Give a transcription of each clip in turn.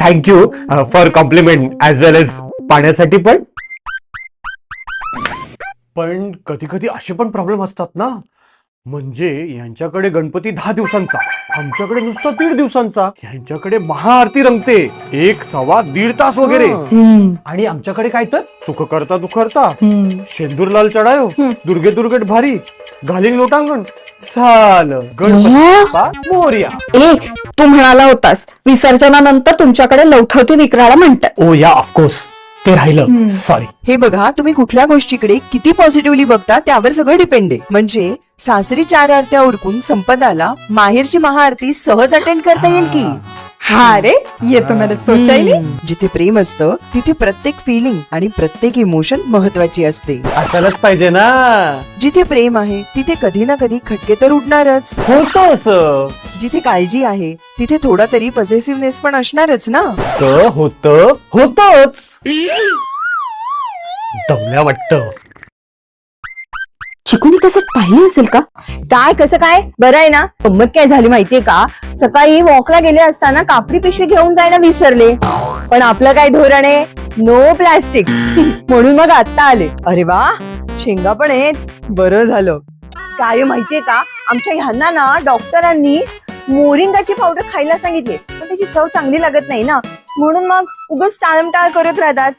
Thank you for compliment as well as पाण्यासाठी पण. पण कधी कधी असे पण प्रॉब्लेम असतात ना. म्हणजे यांच्याकडे गणपती दहा दिवसांचा आमच्याकडे नुसता दीड दिवसांचा. यांच्याकडे महाआरती रंगते एक सव्वा दीड तास वगैरे. आणि आमच्याकडे काय तर? सुख करता दुख करता शेंदूर लाल चढायो दुर्गे दुर्गट भारी घालिंग लोटांगण. झालं. गणपती बाप्पा मोरया. एक तू म्हणाला होतास विसर्जनानंतर तुमच्याकडे लवथवती विक्राळा म्हणतात. ओ या ऑफकोर्स ते राहिलं. सॉरी हे बघा तुम्ही कुठल्या गोष्टीकडे किती पॉझिटिव्हली बघता त्यावर सगळं डिपेंड आहे. म्हणजे सासरी चार आरत्या उरकून संपदाला माहेरची महाआरती सहज अटेंड करता येईल की? हा रे ये तो मैंने सोचा ही नहीं जिथे प्रेम असतं तिथे प्रत्येक फिलिंग आणि प्रत्येक इमोशन महत्वाची असते. असायलाच पाहिजे ना. जिथे प्रेम आहे तिथे कधी ना कधी खटके तर उडणारच. होत असं. जिथे काळजी आहे तिथे थोडा तरी पॉझिटिव्हनेस पण असणारच ना. होत होत होतच. दमल्या वाटत. चिकुनी कसं पाहिली असेल का? काय कसं काय? बरं आहे ना? गंमत काय झाली माहितीये का? सकाळी वॉकला गेले असताना कापडी पिशवी घेऊन जायला विसरले. पण आपलं काय धोरण आहे? नो प्लास्टिक म्हणून मग आता आले. अरे वा! शेंगा पण आहेत. बरं झालं. काय हो माहितीये का? आमच्या ह्यांना ना डॉक्टरांनी मोरिंगाची पावडर खायला सांगितली. पण त्याची चव चांगली लागत नाही ना. म्हणून मग उगच टाळमटाळ करत राहतात.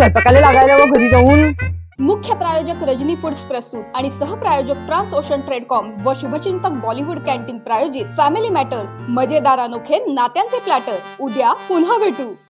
स्वयंपाकाला लागायला व घरी जाऊन? मुख्य प्रायोजक रजनी फूड्स प्रस्तुत आणि सहप्रायोजक ट्रान्स ओशन ट्रेडकॉम व शुभचिंतक बॉलिवूड कॅन्टीन प्रायोजित फॅमिली मॅटर्स मजेदार अनोखे नात्यांचे प्लॅटर उद्या पुन्हा भेटू.